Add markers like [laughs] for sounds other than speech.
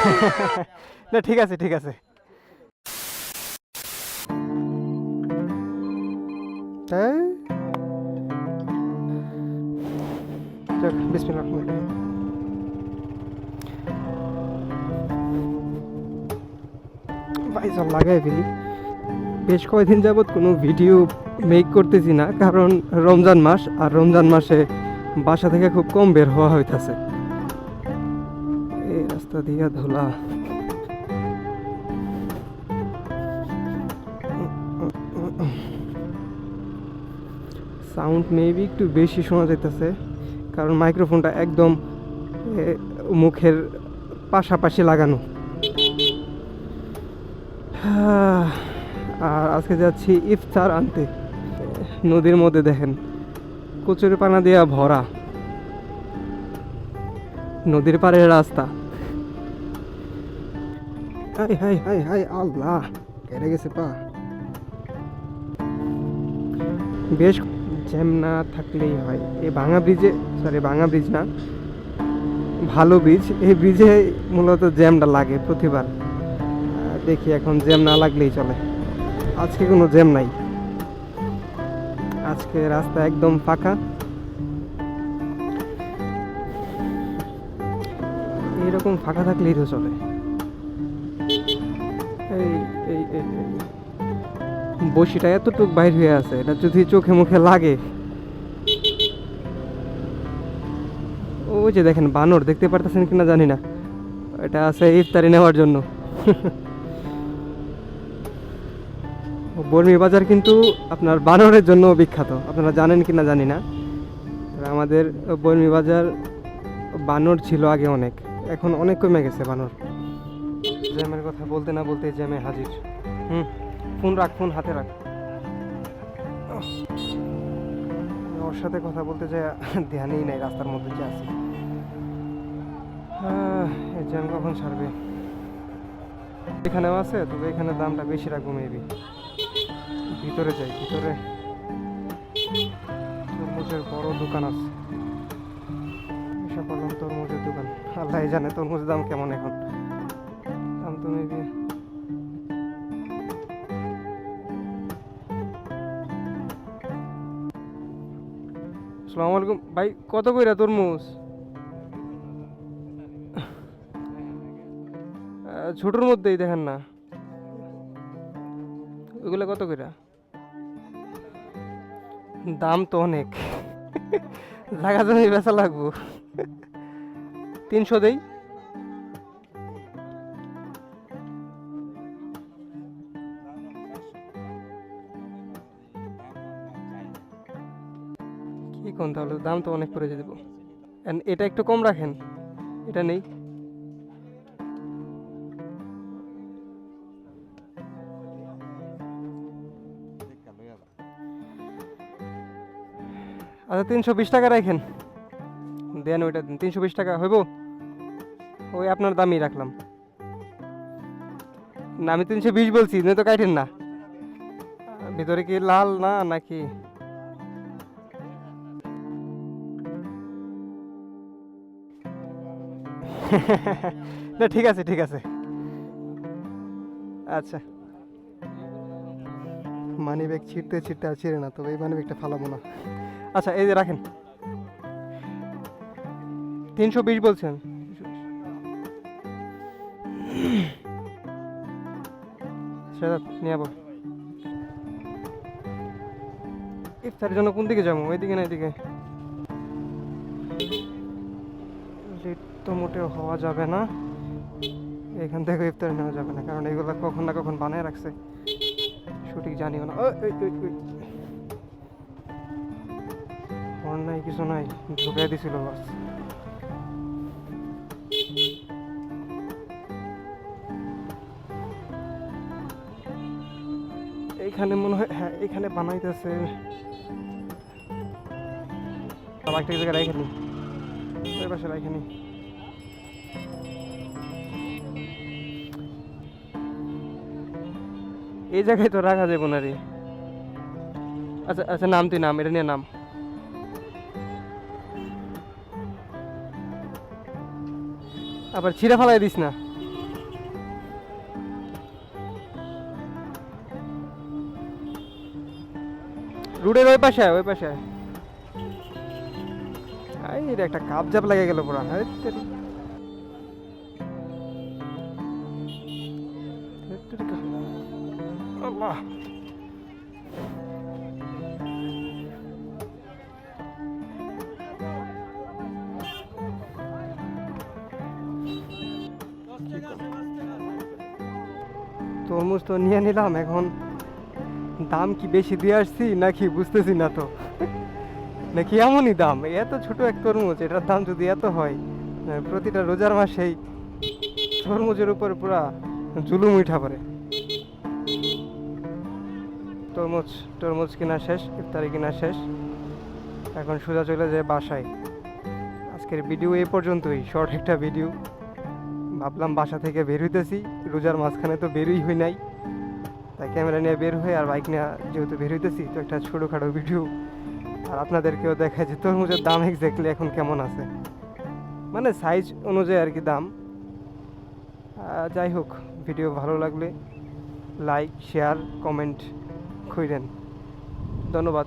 [laughs] না, ঠিক আছে ঠিক আছে। বিসমিল্লাহ লাগাই বেশ কয়েকদিন যাবৎ কোনো ভিডিও মেক করতেছি না, কারণ রমজান মাস, আর রমজান মাসে বাসা থেকে খুব কম বের হওয়া হইতাছে। রাস্তা দিয়া ধোলা। সাউন্ড মেবি একটু বেশি শোনা যাইতেছে, কারণ মাইক্রোফোনটা একদম মুখের পাশাপাশি লাগানো। আর আজকে যাচ্ছি ইফতার আনতে। নদীর মধ্যে দেখেন কচুরি পানা দিয়া ভরা। নদীর পাড়ের রাস্তা। হাই হাই হাই হাই, আল্লাহ। কেটে গেছে পা। বেশ জ্যাম না থাকলেই হয়। এই ভাঙা ব্রিজে সরি ভাঙা ব্রিজ না। ভালো ব্রিজ এই ব্রিজে মূলত জ্যামটা লাগে প্রতিবার। দেখি এখন জ্যাম না লাগলেই চলে। আজকে কোনো জ্যাম নাই। আজকে রাস্তা একদম ফাঁকা। এরকম ফাঁকা থাকলেই তো চলে। বসিটা এতটুক বাইর হয়ে আছে, এটা যদি চোখে মুখে লাগে। ওই যে দেখেন, বানর, দেখতে পারতেছেন কিনা জানি না। এটা আছে ইফতারি নেওয়ার জন্য। বর্মি বাজার কিন্তু আপনার বানরের জন্য বিখ্যাত। আপনারা জানেন কিনা জানি না। আমাদের বর্মি বাজার বানর ছিল আগে অনেক। এখন অনেক কমে গেছে বানর। জ্যামের কথা বলতে না বলতে জ্যামে হাজির। হুম, ফোন রাখ, ফোন হাতে রাখ। ওর সাথে কথা বলতে যাই ধ্যানই নাই, রাস্তার মধ্যে যে আছে। জ্যাম কখন ছাড়বে এখানেও আছে, তবে এখানে দামটা বেশি রাখব মেবি ভিতরে যাই, ভিতরে। তরমুজের বড় দোকান আছে। বললাম তরমুজের দোকান। আল্লাহ জানে তরমুজের দাম কেমন এখন। দাম তো মেবি আসসালামু আলাইকুম। ভাই, কত কইরা তরমুজ? ছোটোর মধ্যেই দেখেন না। ওইগুলো কত কইরা? দাম তো অনেক। [laughs] লাগাতে বেচা লাগবো। তিনশো দেই। কি কোন তাহলে? দাম তো অনেক পড়ে দেবো। এটা একটু কম রাখেন। এটা নেই। আচ্ছা তিনশো বিশ টাকা রাখেন। দেন ওইটা দিন। তিনশো বিশ টাকা হইব? ওই আপনার দামই রাখলাম। না, আমি তিনশো বিশ বলছি তো কাটেন না। ভিতরে কি লাল না নাকি? না, ঠিক আছে ঠিক আছে। আচ্ছা। মানি ব্যাগ ছিঁড়তে ছিঁড়তে আর ছিঁড়ে না, তবে এই মানি ব্যাগটা ফালাবো না। আচ্ছা এই যে রাখেন। তিনশো বিশ বলছেন। সেটা নিয়ে ইফতারের জন্য কোন দিকে যাব? ওইদিকে না এদিকে? তো মোটেও হওয়া যাবে না। এখান থেকে ইফতার নেওয়া যাবে না, কারণ এগুলো কখন না কখন বানায় রাখছে। সঠিক জানিও না। হর্ন কিছু নাই, ঢুকাই দিছিল বাস। এইখানে মনে হয় হ্যাঁ এইখানে বানাইতেছে। একটা জায়গায় রেখে নি ওই পাশে রেখে নি এই জায়গায় তো রাখা যাব না রে। আচ্ছা আচ্ছা নাম তুই, নাম, এটা নিয়ে নাম। আবার ছিঁড়ে ফেলাই দিস না। রুডের ওই পাশে ওই পাশে এটা একটা কাপ জাপ লাগে গেল পুরা। হ্যাঁ আল্লাহ তরমুজ তো নিয়ে নিলাম, এখন দাম কি বেশি দিয়ে আসছি নাকি বুঝতেছি না তো? নাকি এমনই দাম? এত ছোট এক তরমুজ, এটার দাম যদি এত হয়, প্রতিটা রোজার মাসেই তরমুজের উপর পুরা জুলুম উঠা পড়ে। তরমুজ তরমুজ কিনা শেষ, ইফতারি কিনা শেষ। এখন সোজা চলে যায় বাসায়। আজকের ভিডিও এই পর্যন্তই, শর্ট একটা ভিডিও। ভাবলাম বাসা থেকে বের হইতেছি, রোজার মাঝখানে তো বেরই হই নাই। তাই ক্যামেরা নিয়ে বের হয়ে আর বাইক নিয়ে যেহেতু বের হইতেছি, তো একটা ছোটোখাটো ভিডিও। আর আপনাদেরকেও দেখায় যে তরমুজের দাম এক্স্যাক্টলি এখন কেমন আছে। মানে সাইজ অনুযায়ী আর কি দাম। যাই হোক, ভিডিও ভালো লাগলে লাইক শেয়ার কমেন্ট কইরেন ধন্যবাদ।